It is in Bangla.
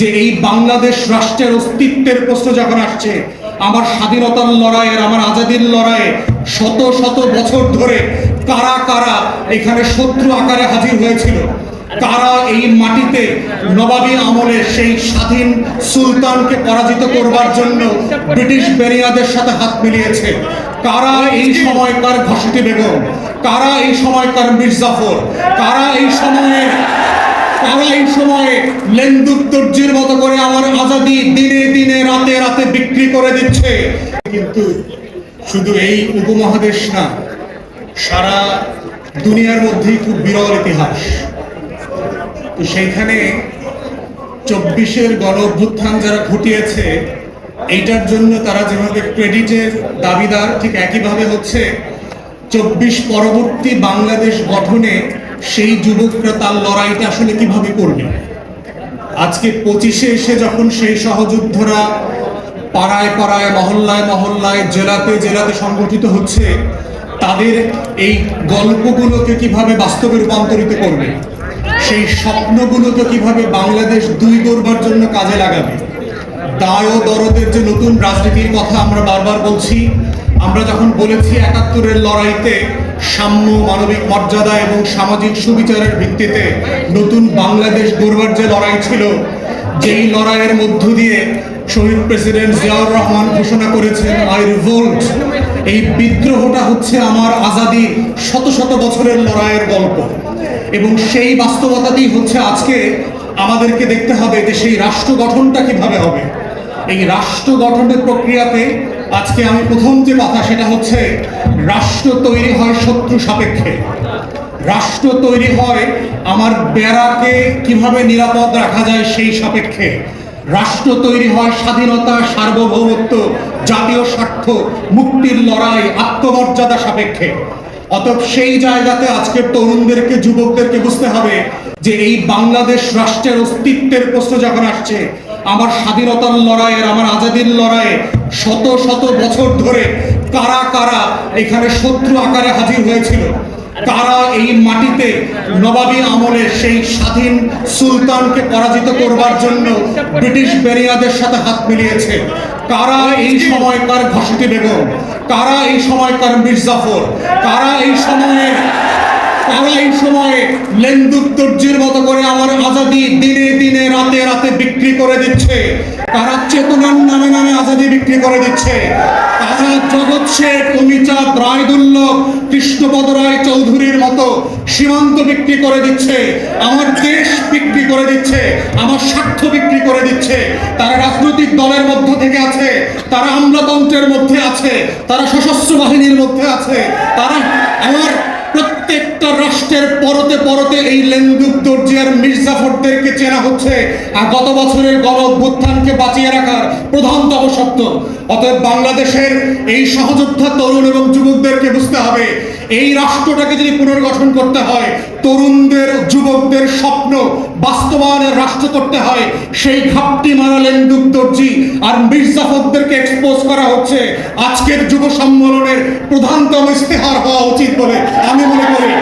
যে এই বাংলাদেশ রাষ্ট্রের অস্তিত্বের প্রশ্ন যখন আসছে, আমার স্বাধীনতার লড়াইয়ের, আমার আজাদির লড়াইয়ে শত শত বছর ধরে কারা কারা এখানে শত্রু আকারে হাজির হয়েছিল, কারা এই মাটিতে নবাবী আমলে সেই স্বাধীন সুলতানকে পরাজিত করবার জন্য ব্রিটিশ বেরিয়াদের সাথে হাত মিলিয়েছে, কারা এই সময়কার ঘসিটি বেগম, কারা এই সময়কার মির্জাফর, কারা এই সময়ে তারা এই সময়ে লেন্দুক দর্জির মতো করে আমার আজাদি দিনে দিনে রাতে রাতে বিক্রি করে দিচ্ছে। কিন্তু শুধু এই উপমহাদেশ না, সারা দুনিয়ার মধ্যেই খুব বিরল ইতিহাস। তো সেইখানে চব্বিশের গণ অভ্যুত্থান যারা ঘটিয়েছে, এইটার জন্য তারা যেভাবে ক্রেডিটের দাবিদার, ঠিক একইভাবে হচ্ছে চব্বিশ পরবর্তী বাংলাদেশ গঠনে সেই যুবকরা তার লড়াইটা আসলে কীভাবে করবে আজকে পঁচিশে এসে যখন সেই সহযুদ্ধরা পাড়ায় পাড়ায়, মহল্লায় মহল্লায়, জেলাতে জেলাতে সংগঠিত হচ্ছে, তাদের এই গল্পগুলোকে কীভাবে বাস্তবে রূপান্তরিত করবে? সেই স্বপ্নগুলোকে কীভাবে বাংলাদেশ দুই করবার জন্য কাজে লাগাবে? দায় ও দরদের যে নতুন রাজনীতির কথা আমরা বারবার বলছি, আমরা যখন বলেছি একাত্তরের লড়াইতে সাম্য মানবিক মর্যাদা এবং সামাজিক সুবিচারের ভিত্তিতে নতুন বাংলাদেশ গড়বার যে লড়াই ছিল, যেই লড়াইয়ের মধ্য দিয়ে শহীদ প্রেসিডেন্ট জিয়াউর রহমান ঘোষণা করেছেন আই রিভোল্ট এই বিদ্রোহটা হচ্ছে আমার আজাদি শত শত বছরের লড়াইয়ের গল্প। এবং সেই বাস্তবতাতেই হচ্ছে আজকে আমাদেরকে দেখতে হবে যে সেই রাষ্ট্র গঠনটা কীভাবে হবে। এই রাষ্ট্র গঠনের প্রক্রিয়াতে আজকে আমি প্রথম যে কথা, সেটা হচ্ছে রাষ্ট্র তৈরি হয় শত্রু সাপেক্ষে। রাষ্ট্র তৈরি হয় আমার বেড়াকে কীভাবে নিরাপদ রাখা যায় সেই সাপেক্ষে। রাষ্ট্র তৈরি হয় স্বাধীনতা, সার্বভৌমত্ব, জাতীয় স্বার্থ, মুক্তির লড়াই, আত্মমর্যাদা সাপেক্ষে। অতএব সেই জায়গাতে আজকের তরুণদেরকে, যুবকদেরকে বুঝতে হবে যে এই বাংলাদেশ রাষ্ট্রের অস্তিত্বের প্রশ্ন যখন আসছে, আমার স্বাধীনতার লড়াইয়ের, আমার আজাদির লড়াইয়ে শত শত বছর ধরে কারা কারা এখানে শত্রু আকারে হাজির হয়েছিল? কারা এই মাটিতে নবাবী আমলে সেই স্বাধীন সুলতানকে পরাজিত করবার জন্য ব্রিটিশ বেরিয়াদের সাথে হাত মিলিয়েছে? কারা এই সময়কার ঘসিটি বেগম? কারা এই সময়কার মির্জাফর? কারা এই সময়ে তারা এই সময়ে লেন্দুক দর্জির মতো করে আমার আজাদি দিনে দিনে, রাতে রাতে বিক্রি করে দিচ্ছে। তারা চেতনার নামে নামে আজাদি বিক্রি করে দিচ্ছে। তারা জগৎ শেখ অমিচাঁদ রায়দুল্লভ কৃষ্ণপদ রায় চৌধুরীর মতো সীমান্ত বিক্রি করে দিচ্ছে। আমার দেশ বিক্রি করে দিচ্ছে। আমার স্বার্থ বিক্রি করে দিচ্ছে। তারা রাজনৈতিক দলের মধ্য থেকে আছে। তারা আমলাতন্ত্রের মধ্যে আছে। তারা সশস্ত্র বাহিনীর মধ্যে আছে। তারা আমার রাষ্ট্রের পরতে পরতে এই লেন্দুক দর্জিয়ার মির্জাফরদেরকে চেনা হচ্ছে। আর গত বছরের গণ অভ্যুত্থানকে বাঁচিয়ে রাখার প্রধানতম সত্য অতএব বাংলাদেশের এই সহযোদ্ধা তরুণ এবং যুবকদেরকে বুঝতে হবে, এই রাষ্ট্রটাকে যদি পুনর্গঠন করতে হয়, তরুণদের, যুবকদের স্বপ্ন বাস্তবায়নের রাষ্ট্র করতে হয়, সেই ঘাপটি মারা লেন্দুক দর্জি আর মির্জাফরদেরকে এক্সপোজ করা হচ্ছে। আজকের যুব সম্মেলনের প্রধানতম ইস্তেহার হওয়া উচিত বলে আমি মনে করি।